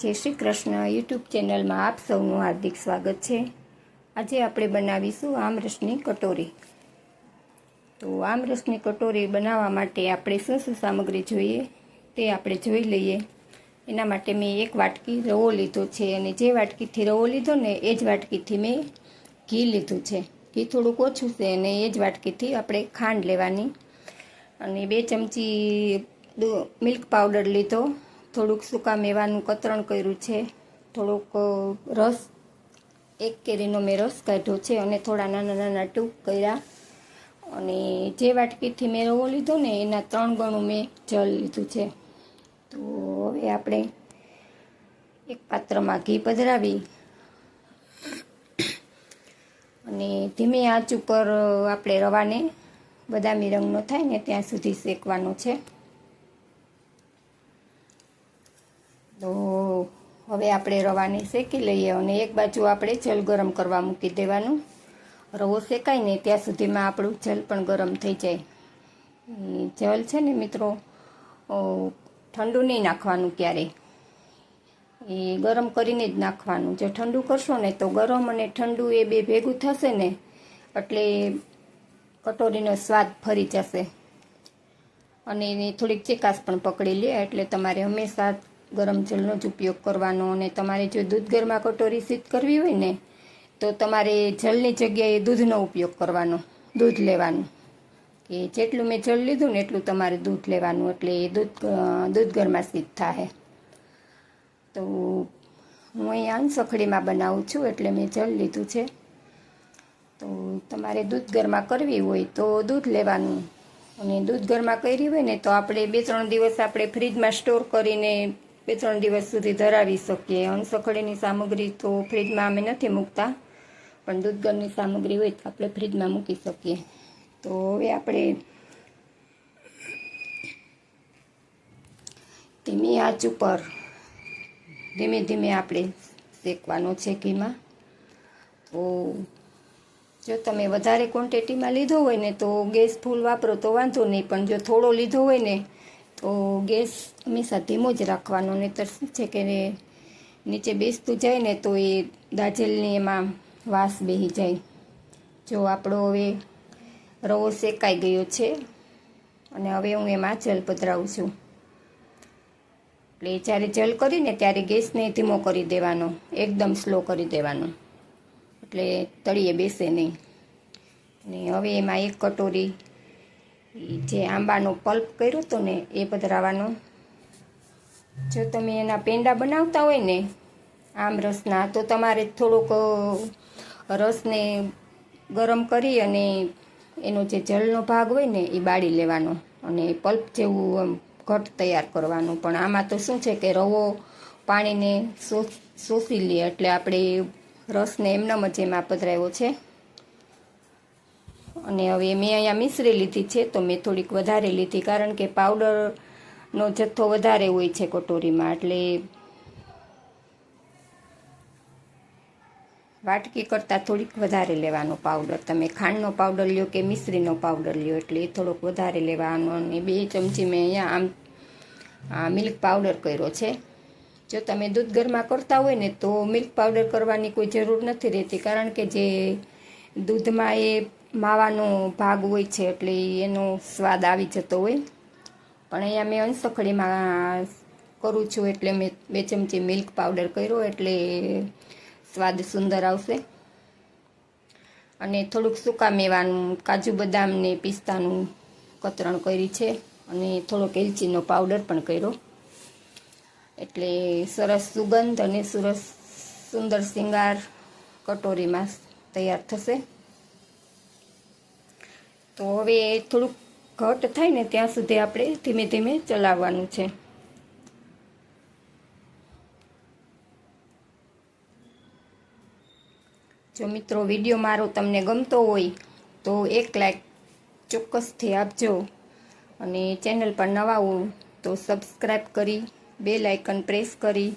જય શ્રી કૃષ્ણ. યુટ્યુબ ચેનલમાં આપ સૌનું હાર્દિક સ્વાગત છે. આજે આપણે બનાવીશું આમરસની કટોરી. તો આમરસની કટોરી બનાવવા માટે આપણે શું શું સામગ્રી જોઈએ તે આપણે જોઈ લઈએ. એના માટે મેં એક વાટકી રવો લીધો છે અને જે વાટકીથી રવો લીધો ને એ જ વાટકીથી મેં ઘી લીધું છે. ઘી થોડુંક ઓછું છે અને એ જ વાટકીથી આપણે ખાંડ લેવાની. અને બે ચમચી મિલ્ક પાવડર લીધો. થોડુંક સૂકા મેવાનું કતરણ કર્યું છે, થોડુંક રસ, એક કેરીનો મેં રસ કાઢ્યો છે અને થોડા નાના નાના ટૂંક કર્યા. અને જે વાટકીથી મેં રવો લીધો ને, એના ત્રણ ગણું મેં જલ લીધું છે. તો હવે આપણે એક પાત્રમાં ઘી પધરાવી. અને ધીમી આંચ ઉપર આપણે રવાને બદામી રંગનો થાય ને, ત્યાં સુધી શેકવાનો છે. તો હવે આપણે રવાને શેકી લઈએ અને એક બાજુ આપણે જલ ગરમ કરવા મૂકી દેવાનું. રવો શેકાય ને ત્યાં સુધીમાં આપણું જલ પણ ગરમ થઈ જાય. જલ છે ને મિત્રો ઠંડુ નહીં નાખવાનું ક્યારેય. એ ગરમ કરીને જ નાખવાનું. જો ઠંડુ કરશો ને તો ગરમ અને ઠંડુ એ બે ભેગું થશે ને, એટલે કટોરીનો સ્વાદ ફરી જશે. અને એની થોડીક ચિકાસ પણ પકડી લે, એટલે તમારે હંમેશા ગરમ જળનો જ ઉપયોગ કરવાનો અને તમારે જો દૂધ ગરમા કટોરી સિદ્ધ કરવી હોય ને, તો તમારે જળની જગ્યાએ દૂધનો ઉપયોગ કરવાનો, દૂધ લેવાનું. કે જેટલું મેં જળ લીધું ને એટલું તમારે દૂધ લેવાનું, એટલે એ દૂધ દૂધ ગરમા સિદ્ધ થાય તો હું અહીંયા સખડીમાં બનાવું છું, એટલે મેં જળ લીધું છે. તો તમારે દૂધ ગરમા કરવી હોય તો દૂધ લેવાનું. અને દૂધ ગરમા કરી હોય ને, તો આપણે બે ત્રણ દિવસ આપણે ફ્રીજમાં સ્ટોર કરીને બે ત્રણ દિવસ સુધી ધરાવી શકીએ. અનસખડીની સામગ્રી તો ફ્રીજમાં અમે નથી મૂકતા, પણ દૂધગરની સામગ્રી હોય તો આપણે ફ્રીજમાં મૂકી શકીએ. તો હવે આપણે ધીમી આંચ ઉપર, ધીમે ધીમે આપણે શેકવાનો છે ઘીમાં. તો જો તમે વધારે ક્વોન્ટિટીમાં લીધો હોય ને તો ગેસ ફૂલ વાપરો તો વાંધો નહીં, પણ જો થોડો લીધો હોય ને તો ગેસ હંમેશા ધીમો જ રાખવાનો, નહીતર શું છે કે નીચે બેસતું જાય ને તો એ દાજેલની એમાં વાસ બેસી જાય. જો આપણો હવે રવો શેકાઈ ગયો છે અને હવે હું એમાં જલ પધરાવું છું. એટલે જ્યારે જલ કરીને ત્યારે ગેસને ધીમો કરી દેવાનો, એકદમ સ્લો કરી દેવાનો. એટલે તળીએ બેસે નહીં. ને હવે એમાં એક કટોરી જે આંબાનો પલ્પ કર્યો હતો ને એ પધરાવાનો. જો તમે એના પેંડા બનાવતા હોય ને આમ રસના, તો તમારે થોડોક રસને ગરમ કરી અને એનો જે જળનો ભાગ હોય ને એ બાળી લેવાનો અને પલ્પ જેવું આમ ઘટ તૈયાર કરવાનું. પણ આમાં તો શું છે કે રવો પાણીને શોષ- લે એટલે આપણે રસને એમનામ જ એમાં પધરાવ્યો છે. અને હવે મેં અહીંયા મિશ્રી લીધી છે, તો મેં થોડીક વધારે લીધી, કારણ કે પાવડરનો જથ્થો વધારે હોય છે કટોરીમાં, એટલે વાટકી કરતાં થોડીક વધારે લેવાનો પાવડર. તમે ખાંડનો પાવડર લ્યો કે મિશ્રીનો પાવડર લ્યો, એટલે થોડોક વધારે લેવાનો. અને બે ચમચી મેં અહીંયા આમ, આ મિલ્ક પાવડર કર્યો છે. જો તમે દૂધ ગરમા કરતા હોય ને, તો મિલ્ક પાવડર કરવાની કોઈ જરૂર નથી રહેતી, કારણ કે જે દૂધમાં એ માવાનો ભાગ હોય છે એટલે એનો સ્વાદ આવી જતો હોય. પણ અહીંયા મેં અંસખડીમાં કરું છું એટલે મેં બે ચમચી મિલ્ક પાવડર કર્યો એટલે સ્વાદ સુંદર આવશે. અને થોડુંક સૂકા મેવાનું, કાજુ બદામ ને પિસ્તાનું કતરણ કરી છે. અને થોડોક એલચીનો પાવડર પણ કર્યો. એટલે સરસ સુગંધ અને સરસ, સુંદર શિંગાર કટોરીમાં તૈયાર થશે. તો હવે થોડુંક ઘટ થાય ને ત્યાં સુધી આપણે ધીમે ધીમે ચલાવવાનું છે. જો મિત્રો વીડિયો મારો તમને ગમતો હોય, તો એક લાઈક ચોક્કસથી આપજો. અને ચેનલ પર નવા હો, તો સબસ્ક્રાઈબ કરી બે લાઇકન પ્રેસ કરી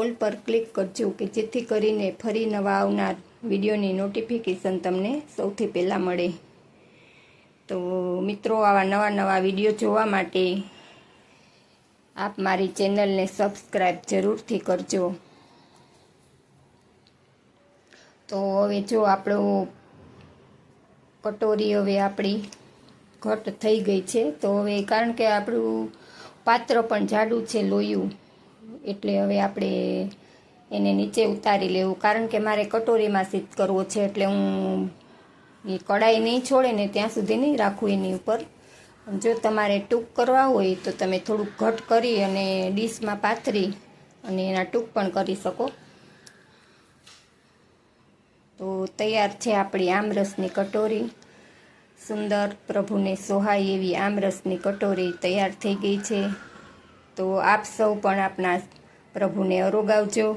ઓલ પર ક્લિક કરજો કે જેથી કરીને ફરી નવા આવનાર વિડીયોની નોટિફિકેશન તમને સૌથી પહેલાં મળે. તો મિત્રો, આવા નવા નવા વીડિયો જોવા માટે આપ મારી ચેનલને સબસ્ક્રાઈબ જરૂરથી કરજો. તો હવે જો આપણું કટોરી હવે આપણી ઘટ થઈ ગઈ છે. તો હવે કારણ કે આપણું પાત્ર પણ જાડું છે લોયું, એટલે હવે આપણે એને નીચે ઉતારી લેવું. કારણ કે મારે કટોરીમાં સીધ કરવો છે, એટલે હું એ કડાઈ નહીં છોડે ને ત્યાં સુધી નહીં રાખવું એની ઉપર. જો તમારે ટૂંક કરવા હોય તો તમે થોડુંક ઘટ કરી અને ડીશમાં પાથરી અને એના ટૂંક પણ કરી શકો. તો તૈયાર છે આપણી આમરસની કટોરી. સુંદર પ્રભુને સોહાય એવી આમરસની કટોરી તૈયાર થઈ ગઈ છે. તો આપ સૌ પણ આપના પ્રભુને અરોગાવજો.